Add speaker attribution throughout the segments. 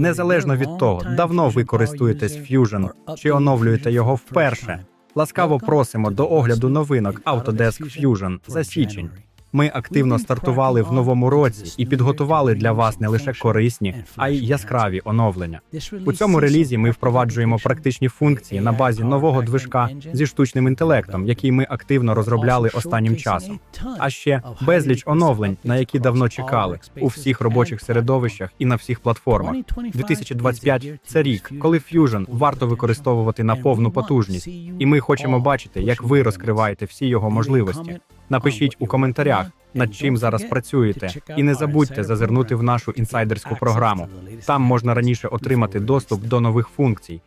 Speaker 1: Незалежно від того, давно ви користуєтесь Fusion чи оновлюєте його вперше. Ласкаво просимо до огляду новинок Autodesk Fusion за січень. Ми активно стартували в новому році і підготували для вас не лише корисні, а й яскраві оновлення. У цьому релізі ми впроваджуємо практичні функції на базі нового движка зі штучним інтелектом, який ми активно розробляли останнім часом. А ще безліч оновлень, на які давно чекали у всіх робочих середовищах і на всіх платформах. 2025 – це рік, коли Fusion варто використовувати на повну потужність, і ми хочемо бачити, як ви розкриваєте всі його можливості. Напишіть у коментарях, над чим зараз працюєте, і не забудьте зазирнути в нашу інсайдерську програму. Там можна раніше отримати доступ до нових функцій.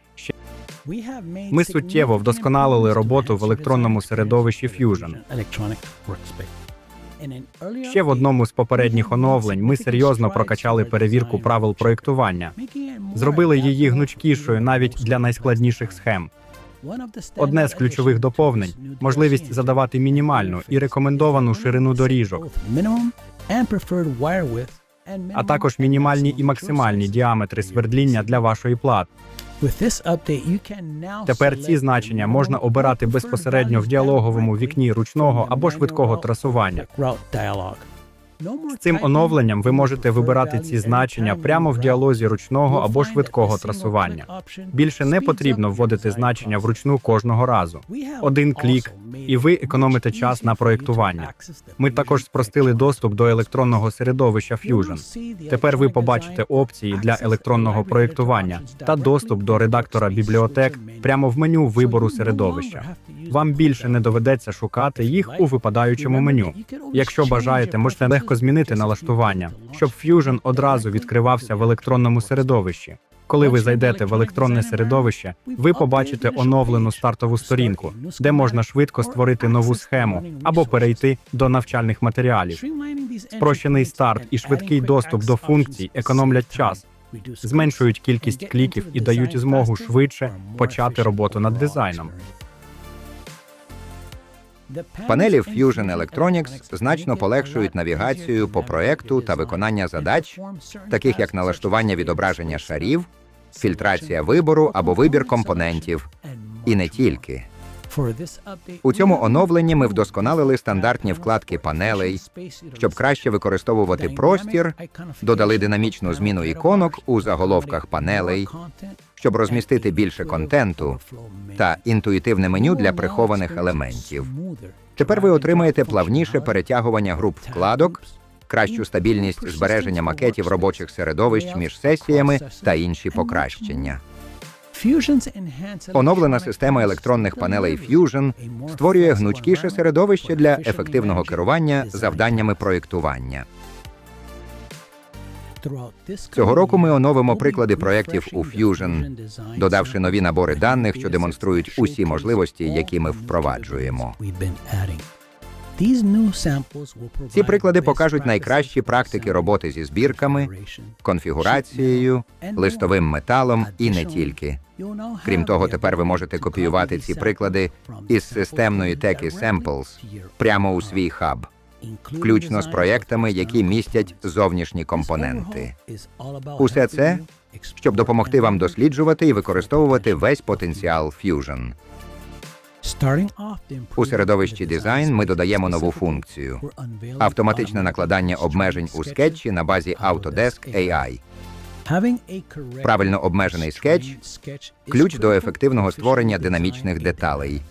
Speaker 2: Ми суттєво вдосконалили роботу в електронному середовищі Fusion.
Speaker 1: ще в одному з попередніх оновлень ми серйозно прокачали перевірку правил проєктування, зробили її гнучкішою навіть для найскладніших схем. Одне з ключових доповнень можливість задавати мінімальну і рекомендовану ширину доріжок, а також мінімальні і максимальні діаметри свердління для вашої плат. Тепер ці значення можна обирати безпосередньо в діалоговому вікні ручного або швидкого трасування. З цим оновленням ви можете вибирати ці значення прямо в діалозі ручного або швидкого трасування. Більше не потрібно вводити значення вручну кожного разу. Один клік, і ви економите час на проєктування. Ми також спростили доступ до електронного середовища Fusion. Тепер ви побачите опції для електронного проєктування та доступ до редактора бібліотек прямо в меню вибору середовища. Вам більше не доведеться шукати їх у випадаючому меню. Якщо бажаєте, можете легко змінити налаштування, щоб Fusion одразу відкривався в електронному середовищі. Коли ви зайдете в електронне середовище, ви побачите оновлену стартову сторінку, де можна швидко створити нову схему або перейти до навчальних матеріалів. Спрощений старт і швидкий доступ до функцій економлять час, зменшують кількість кліків і дають змогу швидше почати роботу над дизайном.
Speaker 3: Панелі Fusion Electronics значно полегшують навігацію по проекту та виконання задач, таких як налаштування відображення шарів, фільтрація вибору або вибір компонентів, і не тільки. У цьому оновленні ми вдосконалили стандартні вкладки панелей, щоб краще використовувати простір, додали динамічну зміну іконок у заголовках панелей, щоб розмістити більше контенту та інтуїтивне меню для прихованих елементів. Тепер ви отримаєте плавніше перетягування груп вкладок, кращу стабільність збереження макетів робочих середовищ між сесіями та інші покращення. Оновлена система електронних панелей Fusion створює гнучкіше середовище для ефективного керування завданнями проєктування. Цього року ми оновимо приклади проєктів у Fusion, додавши нові набори даних, що демонструють усі можливості, які ми впроваджуємо. Ці приклади покажуть найкращі практики роботи зі збірками, конфігурацією, листовим металом і не тільки. Крім того, тепер ви можете копіювати ці приклади із системної теки Samples прямо у свій хаб, включно з проєктами, які містять зовнішні компоненти. Усе це, щоб допомогти вам досліджувати і використовувати весь потенціал Fusion. У середовищі дизайн ми додаємо нову функцію автоматичне накладання обмежень у скетчі на базі Autodesk AI.
Speaker 2: Правильно обмежений скетч
Speaker 3: ключ до ефективного створення динамічних деталей.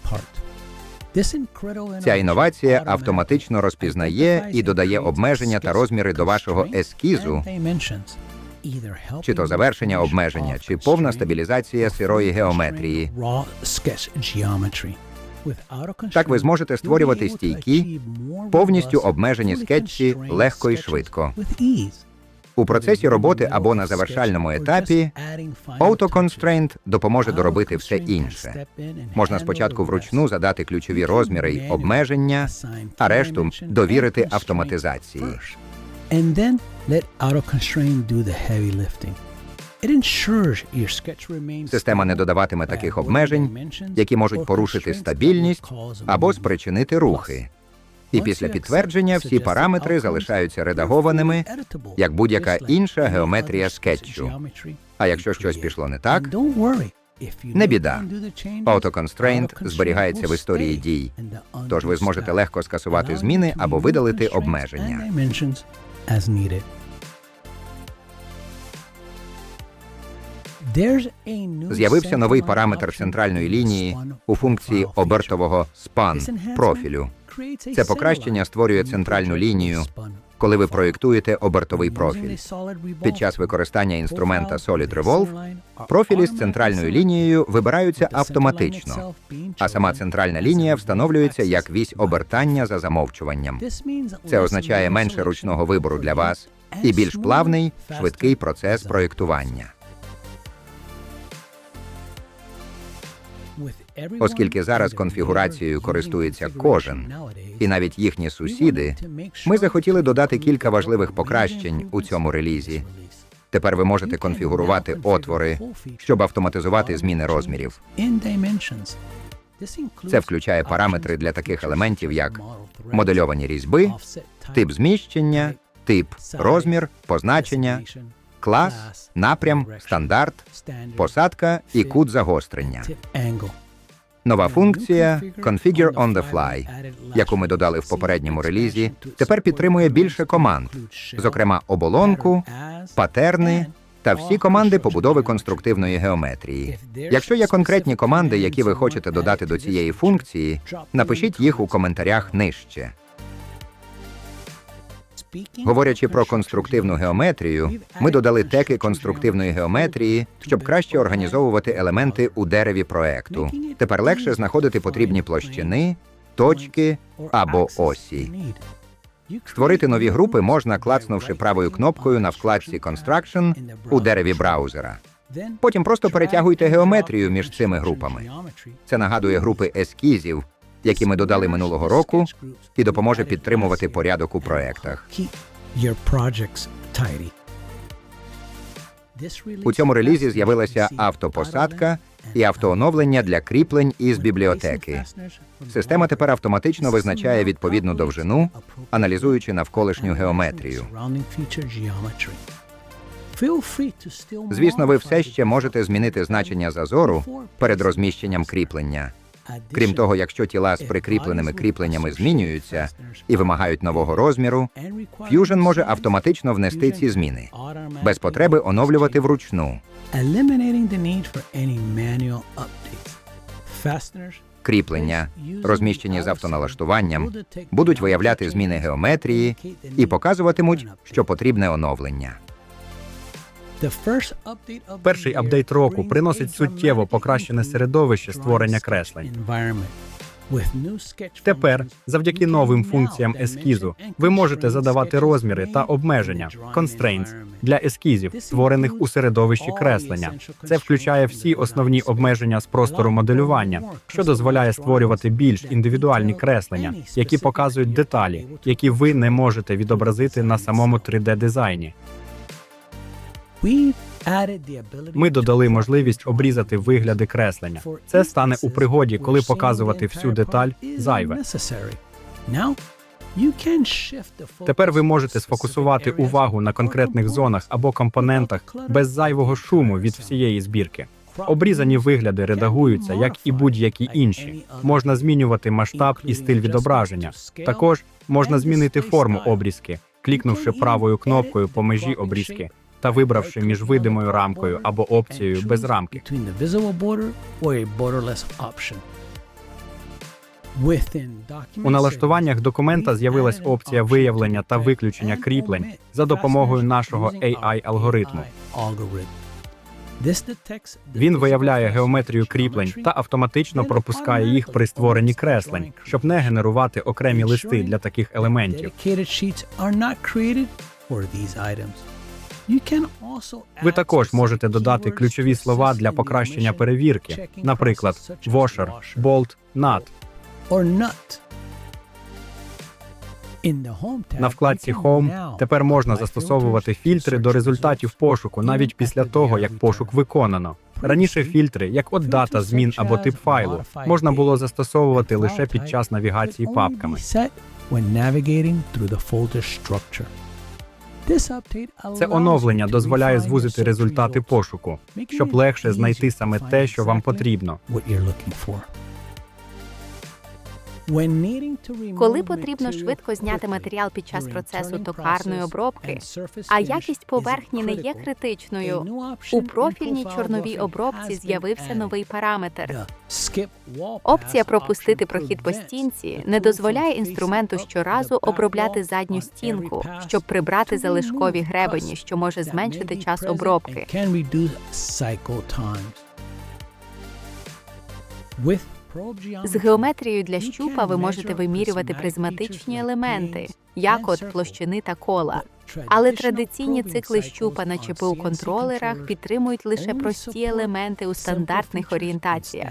Speaker 3: Ця інновація автоматично розпізнає і додає обмеження та розміри до вашого ескізу, чи то завершення обмеження, чи повна стабілізація сирої геометрії. Так ви зможете створювати стійкі, повністю обмежені скетчі легко і швидко. У процесі роботи або на завершальному етапі Auto Constraint допоможе доробити все інше. Можна спочатку вручну задати ключові розміри й обмеження, а решту довірити автоматизації.
Speaker 2: And then let do the heavy lifting.
Speaker 3: Система не додаватиме таких обмежень, які можуть порушити стабільність або спричинити рухи. І після підтвердження всі параметри залишаються редагованими, як будь-яка інша геометрія скетчу. А якщо щось пішло не так, Не біда. Auto-constraint зберігається в історії дій, тож ви зможете легко скасувати зміни або видалити обмеження. З'явився новий параметр центральної лінії у функції обертового спан профілю. Це покращення створює центральну лінію, коли ви проєктуєте обертовий профіль. Під час використання інструмента Solid Revolve профілі з центральною лінією вибираються автоматично, а сама центральна лінія встановлюється як вісь обертання за замовчуванням. Це означає менше ручного вибору для вас і більш плавний, швидкий процес проєктування. Оскільки зараз конфігурацією користується кожен, і навіть їхні сусіди, ми захотіли додати кілька важливих покращень у цьому релізі. Тепер ви можете конфігурувати отвори, щоб автоматизувати зміни розмірів. Це включає параметри для таких елементів, як модельовані різьби, тип зміщення, тип, розмір, позначення, клас, напрям, стандарт, посадка і кут загострення. Нова функція
Speaker 2: configure on the fly,
Speaker 3: яку ми додали в попередньому релізі, тепер підтримує більше команд, зокрема оболонку, патерни та всі команди побудови конструктивної геометрії. Якщо є конкретні команди, які ви хочете додати до цієї функції, напишіть їх у коментарях нижче. Говорячи про конструктивну геометрію, ми додали теки конструктивної геометрії, щоб краще організовувати елементи у дереві проекту. Тепер легше знаходити потрібні площини, точки або осі. Створити нові групи можна, клацнувши правою кнопкою на вкладці
Speaker 2: Construction
Speaker 3: у дереві браузера. Потім просто перетягуйте геометрію між цими групами. Це нагадує групи ескізів, які ми додали минулого року, і допоможе підтримувати порядок у проектах. У цьому релізі з'явилася автопосадка і автооновлення для кріплень із бібліотеки. Система тепер автоматично визначає відповідну довжину, аналізуючи навколишню геометрію. Звісно, ви все ще можете змінити значення зазору перед розміщенням кріплення. Крім того, якщо тіла з прикріпленими кріпленнями змінюються і вимагають нового розміру, Fusion може автоматично внести ці зміни без потреби оновлювати вручну. Кріплення, розміщені з автоналаштуванням, будуть виявляти зміни геометрії і показуватимуть, що потрібне оновлення.
Speaker 1: Перший апдейт року приносить суттєво покращене середовище створення креслень. Тепер, завдяки новим функціям ескізу, ви можете задавати розміри та обмеження constraints, для ескізів, створених у середовищі креслення. Це включає всі основні обмеження з простору моделювання, що дозволяє створювати більш індивідуальні креслення, які показують деталі, які ви не можете відобразити на самому 3D-дизайні. Ми додали можливість обрізати вигляди креслення. Це стане у пригоді, коли показувати всю деталь зайве. Тепер ви можете сфокусувати увагу на конкретних зонах або компонентах без зайвого шуму від всієї збірки. Обрізані вигляди редагуються, як і будь-які інші. Можна змінювати масштаб і стиль відображення. Також можна змінити форму обрізки, клікнувши правою кнопкою по межі обрізки та вибравши між видимою рамкою або опцією без рамки. У налаштуваннях документа з'явилась опція виявлення та виключення кріплень за допомогою нашого AI-алгоритму. Він виявляє геометрію кріплень та автоматично пропускає їх при створенні креслень, щоб не генерувати окремі листи для таких елементів. Ви також можете додати ключові слова для покращення перевірки, наприклад, washer, bolt, nut. На вкладці Home тепер можна застосовувати фільтри до результатів пошуку навіть після того, як пошук виконано. Раніше фільтри, як от дата змін або тип файлу, можна було застосовувати лише під час навігації папками. Це оновлення дозволяє звузити результати пошуку, щоб легше знайти саме те, що вам потрібно.
Speaker 4: Коли потрібно швидко зняти матеріал під час процесу токарної обробки, а якість поверхні не є критичною, у профільній чорновій обробці з'явився новий параметр. Опція пропустити прохід по стінці не дозволяє інструменту щоразу обробляти задню стінку, щоб прибрати залишкові гребені, що може зменшити час обробки. З геометрією для щупа ви можете вимірювати призматичні елементи, як от площини та кола. Але традиційні цикли щупа на ЧПУ контролерах підтримують лише прості елементи у стандартних орієнтаціях.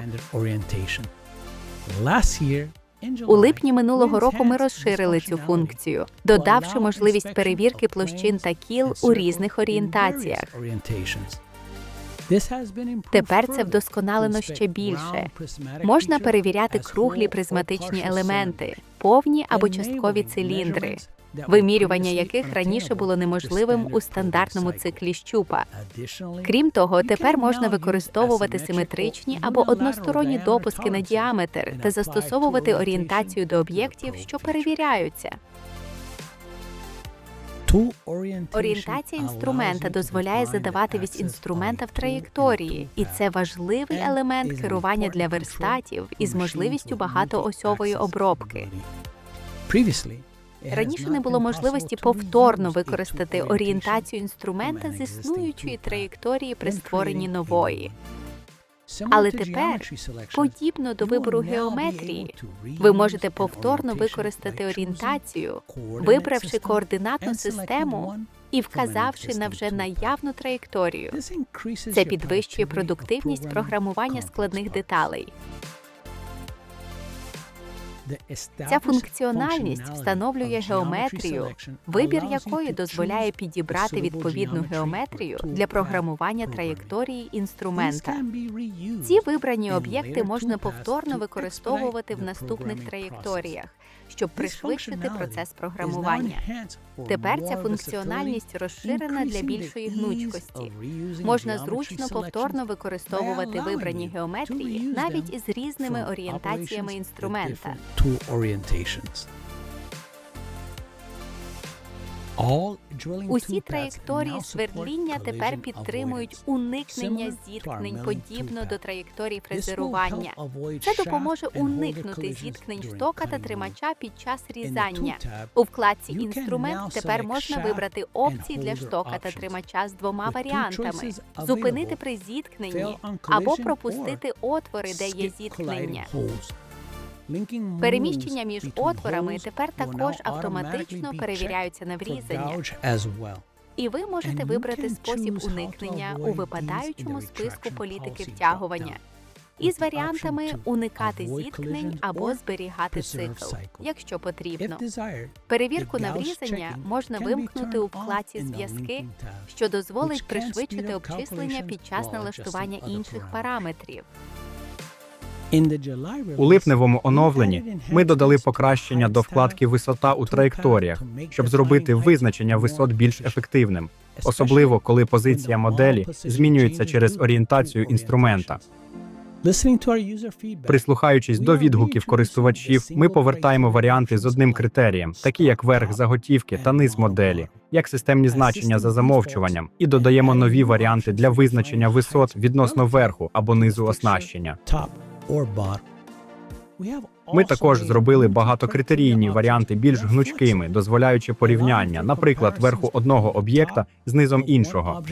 Speaker 4: У липні минулого року ми розширили цю функцію, додавши можливість перевірки площин та кіл у різних орієнтаціях. Тепер це вдосконалено ще більше. Можна перевіряти круглі призматичні елементи, повні або часткові циліндри, вимірювання яких раніше було неможливим у стандартному циклі щупа. Крім того, тепер можна використовувати симетричні або односторонні допуски на діаметр та застосовувати орієнтацію до об'єктів, що перевіряються. Орієнтація інструмента
Speaker 2: the
Speaker 4: задавати вісь інструмента в траєкторії, і це важливий елемент керування для верстатів із можливістю багатоосьової обробки. Раніше не було можливості повторно використати орієнтацію інструмента з існуючої траєкторії при створенні нової. Але тепер, Подібно до вибору геометрії, ви можете повторно використати орієнтацію, вибравши координатну систему і вказавши на вже наявну траєкторію. Це підвищує продуктивність програмування складних деталей. Ця функціональність встановлює геометрію, вибір якої дозволяє підібрати відповідну геометрію для програмування траєкторії інструмента. Ці вибрані об'єкти можна повторно використовувати в наступних траєкторіях. Щоб пришвидшити процес програмування. Тепер ця функціональність розширена для більшої гнучкості. Можна зручно повторно використовувати вибрані геометрії навіть із різними орієнтаціями інструмента.
Speaker 2: All
Speaker 4: Усі траєкторії свердління тепер підтримують уникнення зіткнень, подібно до траєкторії фрезерування. Це допоможе уникнути зіткнень штока та тримача під час різання. У вкладці інструмент тепер можна вибрати опції для штока та тримача з двома варіантами: зупинити при зіткненні або пропустити отвори, де є зіткнення. Переміщення між отворами тепер також автоматично перевіряються на врізання. І ви можете вибрати спосіб уникнення у випадаючому списку політики втягування. Із варіантами уникати зіткнень або зберігати цикл, якщо потрібно. Перевірку на врізання можна вимкнути у вкладці зв'язки, що дозволить пришвидшити обчислення під час налаштування інших параметрів.
Speaker 1: У липневому оновленні ми додали покращення до вкладки висота у траєкторіях, щоб зробити визначення висот більш ефективним, особливо коли позиція моделі змінюється через орієнтацію інструмента. Прислухаючись до відгуків користувачів, ми повертаємо варіанти з одним критерієм, такі як верх заготівки та низ моделі, як системні значення за замовчуванням, і додаємо нові варіанти для визначення висот відносно верху або низу оснащення. Ми також зробили багатокритерійні варіанти більш гнучкими, дозволяючи порівняння, наприклад, верху одного об'єкта з низом іншого.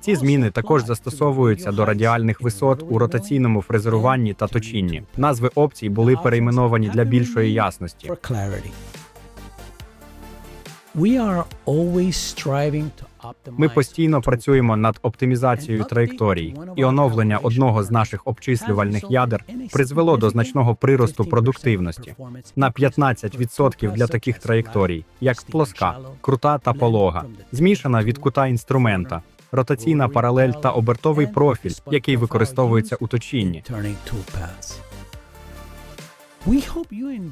Speaker 1: Ці зміни також застосовуються до радіальних висот у ротаційному фрезеруванні та точінні. Назви опцій були перейменовані для більшої ясності. Ми постійно працюємо над оптимізацією траєкторій, і оновлення одного з наших обчислювальних ядер призвело до значного приросту продуктивності на 15% для таких траєкторій, як плоска, крута та полога, змішана від кута інструмента, ротаційна паралель та обертовий профіль, який використовується у точінні.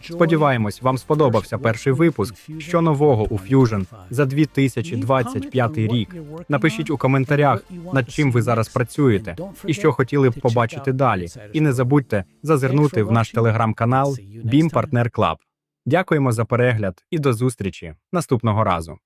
Speaker 1: Сподіваємось, вам сподобався перший випуск. Що нового у Fusion за 2025 рік. Напишіть у коментарях, над чим ви зараз працюєте і що хотіли б побачити далі. І не забудьте зазирнути в наш телеграм-канал BIM Partner Club. Дякуємо за перегляд і до зустрічі наступного разу.